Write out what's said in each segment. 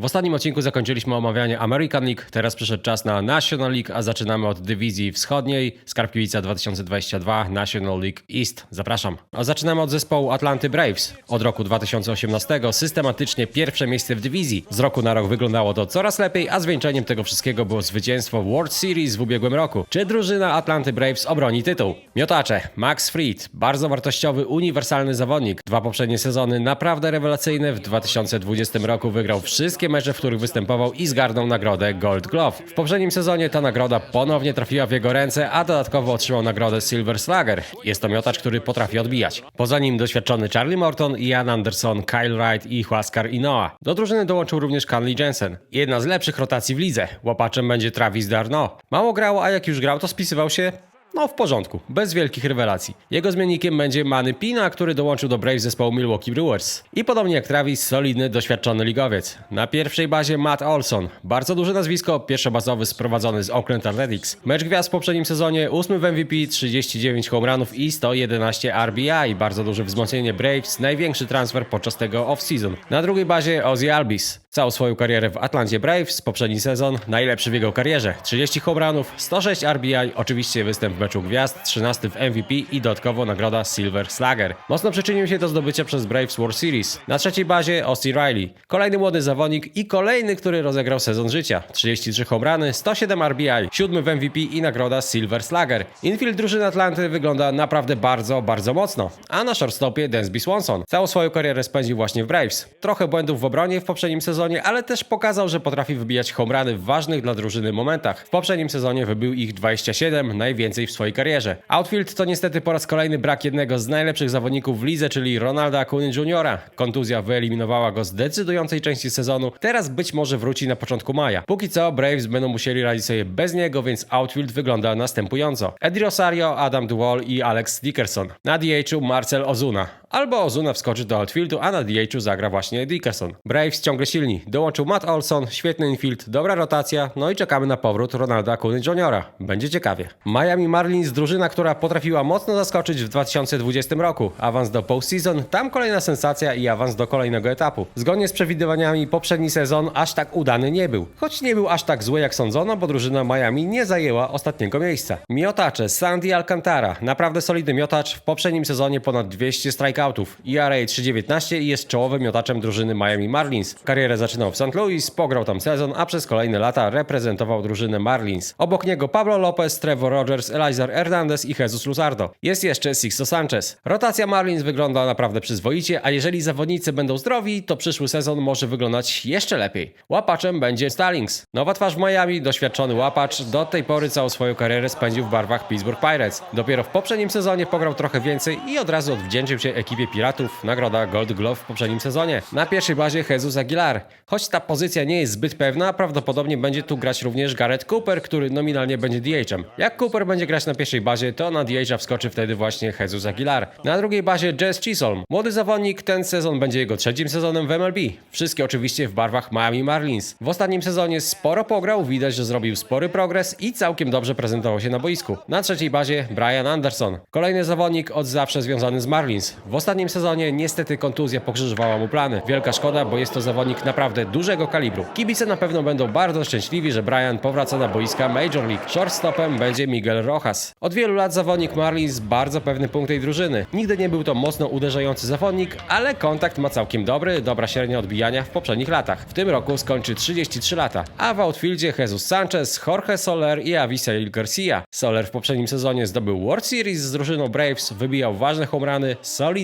W ostatnim odcinku zakończyliśmy omawianie American League, teraz przyszedł czas na National League, a zaczynamy od dywizji wschodniej, Skarpiwica 2022, National League East. Zapraszam. A zaczynamy od zespołu Atlanty Braves. Od roku 2018 systematycznie pierwsze miejsce w dywizji. Z roku na rok wyglądało to coraz lepiej, a zwieńczeniem tego wszystkiego było zwycięstwo World Series w ubiegłym roku. Czy drużyna Atlanty Braves obroni tytuł? Miotacze, Max Fried, bardzo wartościowy, uniwersalny zawodnik. Dwa poprzednie sezony naprawdę rewelacyjne. W 2020 roku wygrał wszystkie mecze, w których występował i zgarnął nagrodę Gold Glove. W poprzednim sezonie ta nagroda ponownie trafiła w jego ręce, a dodatkowo otrzymał nagrodę Silver Slugger. Jest to miotacz, który potrafi odbijać. Poza nim doświadczony Charlie Morton, Ian Anderson, Kyle Wright i Huascar Inoa. Do drużyny dołączył również Canley Jensen. Jedna z lepszych rotacji w lidze. Łapaczem będzie Travis Darno. Mało grał, a jak już grał, to spisywał się no, w porządku, bez wielkich rewelacji. Jego zmiennikiem będzie Manny Pina, który dołączył do Braves zespołu Milwaukee Brewers. I podobnie jak Travis, solidny, doświadczony ligowiec. Na pierwszej bazie Matt Olson. Bardzo duże nazwisko, pierwszobazowy sprowadzony z Oakland Athletics. Mecz gwiazd w poprzednim sezonie, 8 w MVP, 39 home i 111 RBI. Bardzo duże wzmocnienie Braves, największy transfer podczas tego off-season. Na drugiej bazie Ozzy Albis. Całą swoją karierę w Atlancie Braves, poprzedni sezon, najlepszy w jego karierze. 30 home runów, 106 RBI, oczywiście występ w meczu gwiazd, 13 w MVP i dodatkowo nagroda Silver Slugger. Mocno przyczynił się do zdobycia przez Braves World Series. Na trzeciej bazie Austin Riley. Kolejny młody zawodnik i kolejny, który rozegrał sezon życia. 33 home runy, 107 RBI, 7 w MVP i nagroda Silver Slugger. Infield drużyny Atlanty wygląda naprawdę bardzo, bardzo mocno. A na shortstopie Dansby Swanson. Całą swoją karierę spędził właśnie w Braves. Trochę błędów w obronie w poprzednim sezonie, ale też pokazał, że potrafi wybijać home runy w ważnych dla drużyny momentach. W poprzednim sezonie wybił ich 27, najwięcej w swojej karierze. Outfield to niestety po raz kolejny brak jednego z najlepszych zawodników w lidze, czyli Ronalda Acuny Jr. Kontuzja wyeliminowała go z decydującej części sezonu, teraz być może wróci na początku maja. Póki co Braves będą musieli radzić sobie bez niego, więc outfield wygląda następująco. Eddie Rosario, Adam Duval i Alex Dickerson. Na DH-u Marcel Ozuna. Albo Ozuna wskoczy do outfieldu, a na DH-u zagra właśnie Dickerson. Braves ciągle silni. Dołączył Matt Olson, świetny infield, dobra rotacja, no i czekamy na powrót Ronalda Acuny Jr. Będzie ciekawie. Miami Marlins, drużyna, która potrafiła mocno zaskoczyć w 2020 roku. Awans do postseason, tam kolejna sensacja i awans do kolejnego etapu. Zgodnie z przewidywaniami poprzedni sezon aż tak udany nie był. Choć nie był aż tak zły jak sądzono, bo drużyna Miami nie zajęła ostatniego miejsca. Miotacze Sandy Alcantara, naprawdę solidny miotacz, w poprzednim sezonie ponad 200 strikeoutów, ERA 3.19 i jest czołowym miotaczem drużyny Miami Marlins. Karierę zaczynał w St. Louis, pograł tam sezon, a przez kolejne lata reprezentował drużynę Marlins. Obok niego Pablo Lopez, Trevor Rogers, Elizar Hernandez i Jesus Luzardo. Jest jeszcze Sixto Sanchez. Rotacja Marlins wygląda naprawdę przyzwoicie, a jeżeli zawodnicy będą zdrowi, to przyszły sezon może wyglądać jeszcze lepiej. Łapaczem będzie Stallings. Nowa twarz w Miami, doświadczony łapacz, do tej pory całą swoją karierę spędził w barwach Pittsburgh Pirates. Dopiero w poprzednim sezonie pograł trochę więcej i od razu odwdzięczył się ekipie Piratów. Nagroda Gold Glove w poprzednim sezonie. Na pierwszej bazie Jesus Aguilar. Choć ta pozycja nie jest zbyt pewna, prawdopodobnie będzie tu grać również Garrett Cooper, który nominalnie będzie DH-em. Jak Cooper będzie grać na pierwszej bazie, to na DH-a wskoczy wtedy właśnie Jesus Aguilar. Na drugiej bazie Jazz Chisholm. Młody zawodnik, ten sezon będzie jego trzecim sezonem w MLB. Wszystkie oczywiście w barwach Miami Marlins. W ostatnim sezonie sporo pograł, widać, że zrobił spory progres i całkiem dobrze prezentował się na boisku. Na trzeciej bazie Brian Anderson. Kolejny zawodnik od zawsze związany z Marlins. W ostatnim sezonie niestety kontuzja pokrzyżowała mu plany. Wielka szkoda, bo jest to zawodnik naprawdę dużego kalibru. Kibice na pewno będą bardzo szczęśliwi, że Brian powraca na boiska Major League. Shortstopem będzie Miguel Rojas. Od wielu lat zawodnik Marlins bardzo pewny punkt tej drużyny. Nigdy nie był to mocno uderzający zawodnik, ale kontakt ma całkiem dobry, dobra średnia odbijania w poprzednich latach. W tym roku skończy 33 lata. A w outfieldzie Jesus Sanchez, Jorge Soler i Avisail Garcia. Soler w poprzednim sezonie zdobył World Series z drużyną Braves, wybijał ważne home runy,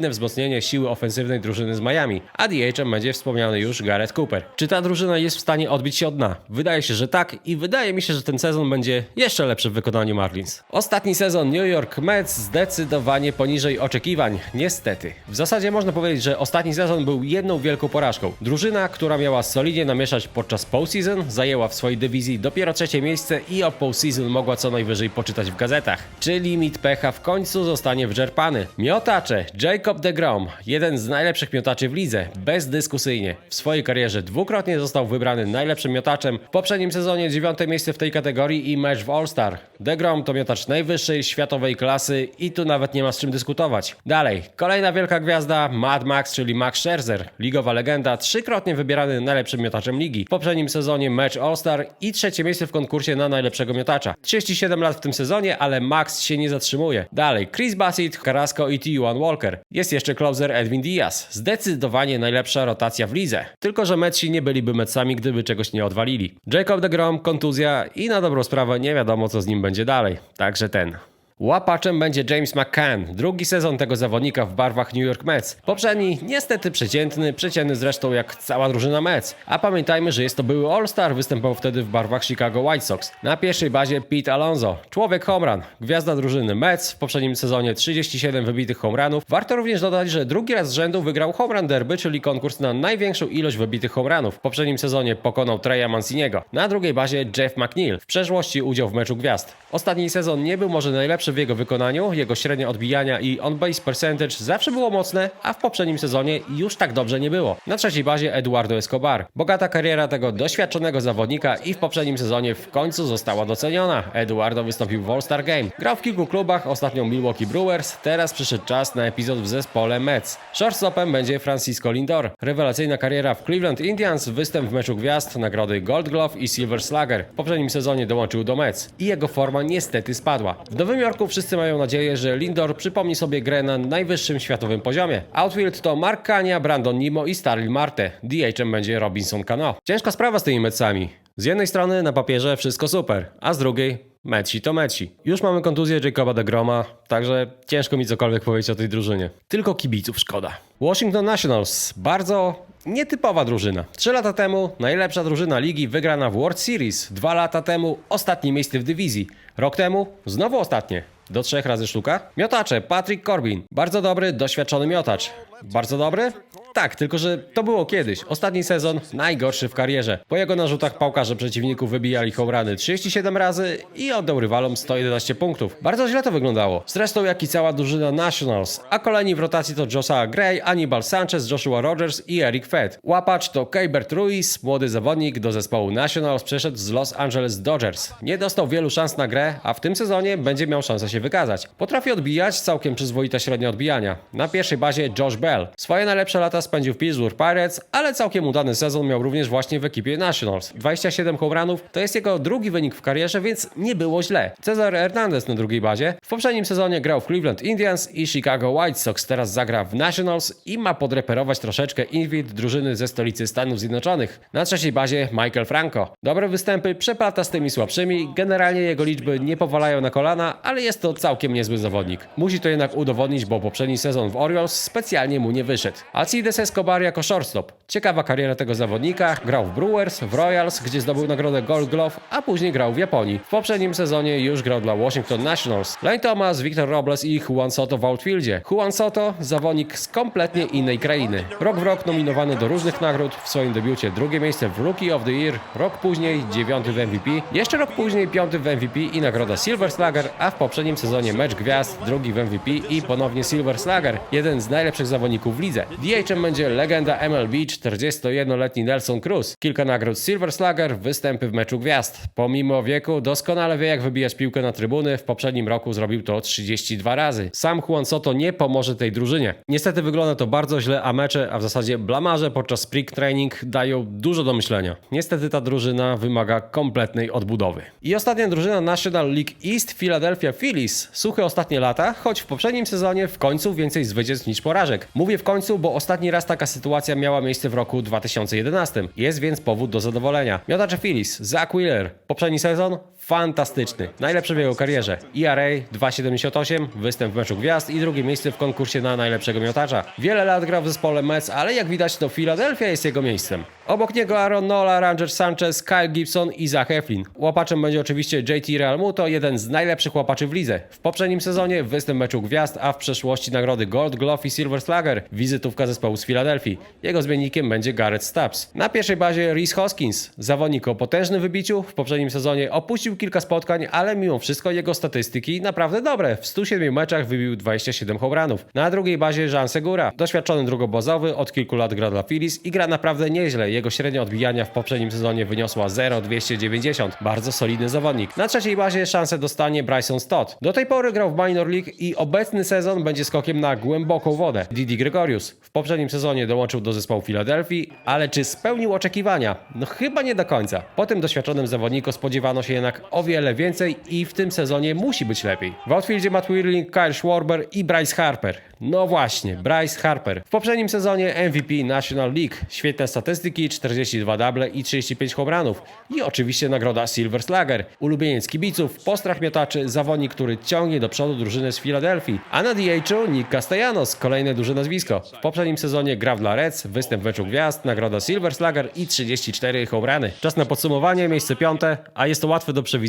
solidne wzmocnienie siły ofensywnej drużyny z Miami, a DH-em będzie wspomniany już Garrett Cooper. Czy ta drużyna jest w stanie odbić się od dna? Wydaje się, że tak i wydaje mi się, że ten sezon będzie jeszcze lepszy w wykonaniu Marlins. Ostatni sezon New York Mets zdecydowanie poniżej oczekiwań, niestety. W zasadzie można powiedzieć, że ostatni sezon był jedną wielką porażką. Drużyna, która miała solidnie namieszać podczas postseason, zajęła w swojej dywizji dopiero trzecie miejsce i o postseason mogła co najwyżej poczytać w gazetach. Czy limit pecha w końcu zostanie wyczerpany? Miotacze Jacob Jacob deGrom, jeden z najlepszych miotaczy w lidze, bezdyskusyjnie. W swojej karierze dwukrotnie został wybrany najlepszym miotaczem. W poprzednim sezonie dziewiąte miejsce w tej kategorii i mecz w All-Star. deGrom to miotacz najwyższej światowej klasy i tu nawet nie ma z czym dyskutować. Dalej, kolejna wielka gwiazda Mad Max, czyli Max Scherzer, ligowa legenda, trzykrotnie wybierany najlepszym miotaczem ligi. W poprzednim sezonie mecz All-Star i trzecie miejsce w konkursie na najlepszego miotacza. 37 lat w tym sezonie, ale Max się nie zatrzymuje. Dalej, Chris Bassett, Carrasco i T1 Walker. Jest jeszcze closer Edwin Diaz. Zdecydowanie najlepsza rotacja w lidze. Tylko, że Metsi nie byliby Metsami, gdyby czegoś nie odwalili. Jacob deGrom, kontuzja i na dobrą sprawę nie wiadomo, co z nim będzie dalej. Także ten. Łapaczem będzie James McCann, drugi sezon tego zawodnika w barwach New York Mets. Poprzedni niestety przeciętny, przeciętny zresztą jak cała drużyna Mets. A pamiętajmy, że jest to były All-Star, występował wtedy w barwach Chicago White Sox. Na pierwszej bazie Pete Alonso, człowiek homerun, gwiazda drużyny Mets, w poprzednim sezonie 37 wybitych homerunów. Warto również dodać, że drugi raz z rzędu wygrał homerun derby, czyli konkurs na największą ilość wybitych homerunów. W poprzednim sezonie pokonał Treya Manciniego. Na drugiej bazie Jeff McNeil, w przeszłości udział w meczu gwiazd. Ostatni sezon nie był może najlepszy w jego wykonaniu, jego średnie odbijania i on-base percentage zawsze było mocne, a w poprzednim sezonie już tak dobrze nie było. Na trzeciej bazie Eduardo Escobar. Bogata kariera tego doświadczonego zawodnika i w poprzednim sezonie w końcu została doceniona. Eduardo wystąpił w All-Star Game. Grał w kilku klubach, ostatnio Milwaukee Brewers, teraz przyszedł czas na epizod w zespole Mets. Shortstopem będzie Francisco Lindor. Rewelacyjna kariera w Cleveland Indians, występ w meczu gwiazd, nagrody Gold Glove i Silver Slugger. W poprzednim sezonie dołączył do Mets i jego forma niestety spadła. W Nowym Jorku wszyscy mają nadzieję, że Lindor przypomni sobie grę na najwyższym światowym poziomie. Outfield to Mark Kania, Brandon Nimo i Starlin Marte. DH-em będzie Robinson Cano. Ciężka sprawa z tymi Metsami. Z jednej strony na papierze wszystko super, a z drugiej Meci to meci. Już mamy kontuzję Jacoba de Groma, także ciężko mi cokolwiek powiedzieć o tej drużynie. Tylko kibiców szkoda. Washington Nationals. Bardzo nietypowa drużyna. Trzy lata temu najlepsza drużyna ligi wygrana w World Series. Dwa lata temu ostatnie miejsce w dywizji. Rok temu znowu ostatnie. Do trzech razy sztuka. Miotacze Patrick Corbin. Bardzo dobry, doświadczony miotacz. Bardzo dobry? Tak, tylko że to było kiedyś. Ostatni sezon najgorszy w karierze. Po jego narzutach pałkarze przeciwników wybijali homerany 37 razy i oddał rywalom 111 punktów. Bardzo źle to wyglądało. Zresztą jak i cała drużyna Nationals. A kolejni w rotacji to Josiah Gray, Anibal Sanchez, Joshua Rogers i Eric Fett. Łapacz to Keibert Ruiz, młody zawodnik do zespołu Nationals przeszedł z Los Angeles Dodgers. Nie dostał wielu szans na grę, a w tym sezonie będzie miał szansę się wykazać. Potrafi odbijać, całkiem przyzwoita średnia odbijania. Na pierwszej bazie Josh Bell. Swoje najlepsze lata spędził w Pittsburgh Pirates, ale całkiem udany sezon miał również właśnie w ekipie Nationals. 27 homeranów to jest jego drugi wynik w karierze, więc nie było źle. Cezar Hernandez na drugiej bazie. W poprzednim sezonie grał w Cleveland Indians i Chicago White Sox, teraz zagra w Nationals i ma podreperować troszeczkę inwit drużyny ze stolicy Stanów Zjednoczonych. Na trzeciej bazie Michael Franco. Dobre występy, przeplata z tymi słabszymi, generalnie jego liczby nie powalają na kolana, ale jest to całkiem niezły zawodnik. Musi to jednak udowodnić, bo poprzedni sezon w Orioles specjalnie mu nie wyszedł. Alcides Escobar jako shortstop. Ciekawa kariera tego zawodnika. Grał w Brewers, w Royals, gdzie zdobył nagrodę Gold Glove, a później grał w Japonii. W poprzednim sezonie już grał dla Washington Nationals. Lane Thomas, Victor Robles i Juan Soto w outfieldzie. Juan Soto, zawodnik z kompletnie innej krainy. Rok w rok nominowany do różnych nagród. W swoim debiucie drugie miejsce w Rookie of the Year, rok później dziewiąty w MVP, jeszcze rok później piąty w MVP i nagroda Silver Slugger, a w poprzednim sezonie mecz gwiazd, drugi w MVP i ponownie Silver Slugger, jeden z najlepszych zawodników w lidze. DH-em będzie legenda MLB, 41-letni Nelson Cruz. Kilka nagród Silver Slugger, występy w meczu gwiazd. Pomimo wieku doskonale wie jak wybijać piłkę na trybuny, w poprzednim roku zrobił to 32 razy. Sam Juan Soto nie pomoże tej drużynie. Niestety wygląda to bardzo źle, a mecze, a w zasadzie blamarze podczas spring training dają dużo do myślenia. Niestety ta drużyna wymaga kompletnej odbudowy. I ostatnia drużyna National League East Philadelphia Phillies. Suche ostatnie lata, choć w poprzednim sezonie w końcu więcej zwycięstw niż porażek. Mówię w końcu, bo ostatni raz taka sytuacja miała miejsce w roku 2011. Jest więc powód do zadowolenia. Miotacze Phillies, Zach Wheeler. Poprzedni sezon? Fantastyczny. Najlepszy w jego karierze. ERA 2,78, występ w meczu gwiazd i drugie miejsce w konkursie na najlepszego miotacza. Wiele lat grał w zespole Mets, ale jak widać to Philadelphia jest jego miejscem. Obok niego Aaron Nola, Ranger Sanchez, Kyle Gibson i Zach Eflin. Łapaczem będzie oczywiście JT Realmuto, jeden z najlepszych łapaczy w lidze. W poprzednim sezonie występ w meczu gwiazd, a w przeszłości nagrody Gold Glove i Silver Slugger. Wizytówka zespołu z Filadelfii. Jego zmiennikiem będzie Garrett Stubbs. Na pierwszej bazie Reese Hoskins, zawodnik o potężnym wybiciu. W poprzednim sezonie opuścił kilka spotkań, ale mimo wszystko jego statystyki naprawdę dobre. W 107 meczach wybił 27 home runów. Na drugiej bazie Jean Segura, doświadczony drugobozowy, od kilku lat gra dla Phillies i gra naprawdę nieźle. Jego średnia odbijania w poprzednim sezonie wyniosła 0,290. Bardzo solidny zawodnik. Na trzeciej bazie szansę dostanie Bryson Stott. Do tej pory grał w Minor League i obecny sezon będzie skokiem na głęboką wodę. Didi Gregorius w poprzednim sezonie dołączył do zespołu Filadelfii, ale czy spełnił oczekiwania? No chyba nie do końca. Po tym doświadczonym zawodniku spodziewano się jednak o wiele więcej i w tym sezonie musi być lepiej. W outfieldzie Matt Whirling, Kyle Schwarber i Bryce Harper. No właśnie, Bryce Harper. W poprzednim sezonie MVP National League. Świetne statystyki, 42 double i 35 home runów. I oczywiście nagroda Silver Slugger. Ulubieniec kibiców, postrach miotaczy, zawodnik, który ciągnie do przodu drużynę z Filadelfii. A na DH-u Nick Castellanos, kolejne duże nazwisko. W poprzednim sezonie grał dla Reds, występ w meczu gwiazd, nagroda Silver Slugger i 34 home runy. Czas na podsumowanie, miejsce piąte, a jest to łatwe do przewidzenia.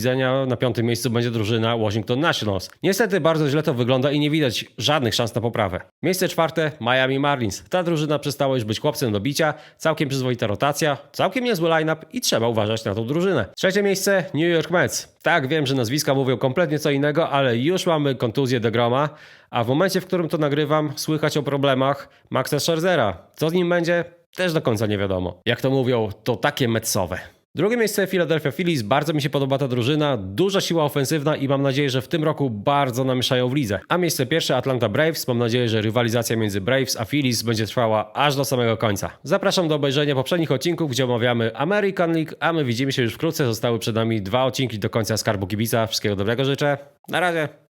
Na piątym miejscu będzie drużyna Washington Nationals. Niestety bardzo źle to wygląda i nie widać żadnych szans na poprawę. Miejsce czwarte Miami Marlins. Ta drużyna przestała już być chłopcem do bicia, całkiem przyzwoita rotacja, całkiem niezły line-up i trzeba uważać na tą drużynę. Trzecie miejsce New York Mets. Tak, wiem, że nazwiska mówią kompletnie co innego, ale już mamy kontuzję de Groma, a w momencie, w którym to nagrywam, słychać o problemach Maxa Scherzera. Co z nim będzie? Też do końca nie wiadomo. Jak to mówią, to takie metsowe. Drugie miejsce Philadelphia Phillies. Bardzo mi się podoba ta drużyna. Duża siła ofensywna i mam nadzieję, że w tym roku bardzo namieszają w lidze. A miejsce pierwsze Atlanta Braves. Mam nadzieję, że rywalizacja między Braves a Phillies będzie trwała aż do samego końca. Zapraszam do obejrzenia poprzednich odcinków, gdzie omawiamy American League, a my widzimy się już wkrótce. Zostały przed nami dwa odcinki do końca Skarbu Kibica. Wszystkiego dobrego życzę. Na razie.